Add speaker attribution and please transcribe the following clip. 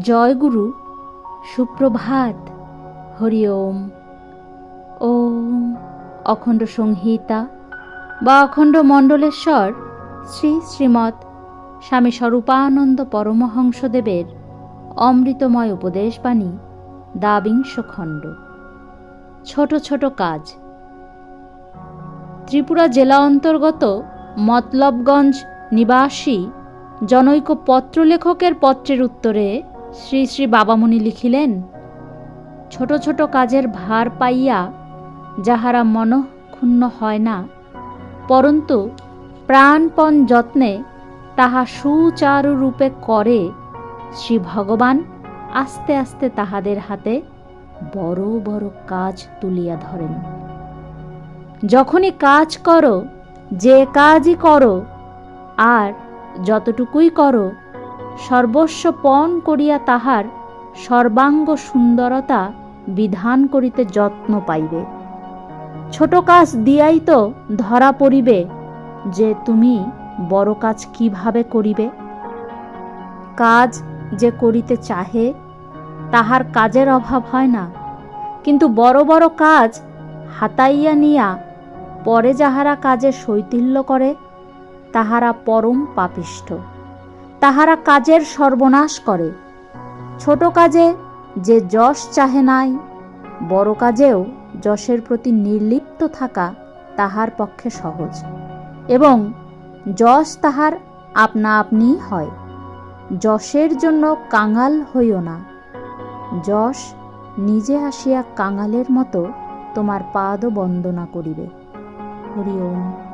Speaker 1: জয়গুরু, সুপ্রভাত, হরি ওম। অখণ্ড সংহিতা বা অখণ্ড মণ্ডলেশ্বর শ্রী শ্রীমৎ স্বামী স্বরূপানন্দ পরমহংসদেবের অমৃতময় উপদেশবাণী দাবিংশ খণ্ড। ছোট ছোট কাজ। ত্রিপুরা জেলা অন্তর্গত মতলবগঞ্জ নিবাসী জনৈক পত্রলেখকের পত্রের উত্তরে শ্রী শ্রী বাবামণি লিখিলেন, ছোট ছোট কাজের ভার পাইয়া যাহারা মনক্ষুণ্ণ হয় না, পরন্তু প্রাণপণ যত্নে তাহা সুচারুরূপে করে শ্রী ভগবান আস্তে আস্তে তাহাদের হাতে বড় বড় কাজ তুলিয়া ধরেন। যখনই কাজ করো, যে কাজই করো, আর যতটুকুই করো সর্বস্ব পণ করিয়া তাহার সর্বাঙ্গ সুন্দরতা বিধান করিতে যত্ন পাইবে। ছোট কাজ দিয়াই তো ধরা পড়িবে, যে তুমি বড় কাজ কীভাবে করিবে? কাজ যে করিতে চাহে, তাহার কাজের অভাব হয় না। কিন্তু বড় বড় কাজ হাতাইয়া নিয়া পরে যাহারা কাজে শৈতিল্য করে, তাহারা পরম পাপিষ্ঠ। তাহারা কাজের সর্বনাশ করে। ছোট কাজে যে যশ চাহে নাই, বড় কাজেও যশের প্রতি নির্লিপ্ত থাকা তাহার পক্ষে সহজ। এবং যশ তাহার আপনা আপনিই হয়, যশের জন্য কাঙাল হইও না। যশ নিজে আসিয়া কাঙালের মতো তোমার পাদ বন্দনা করিবে। হরি ওম।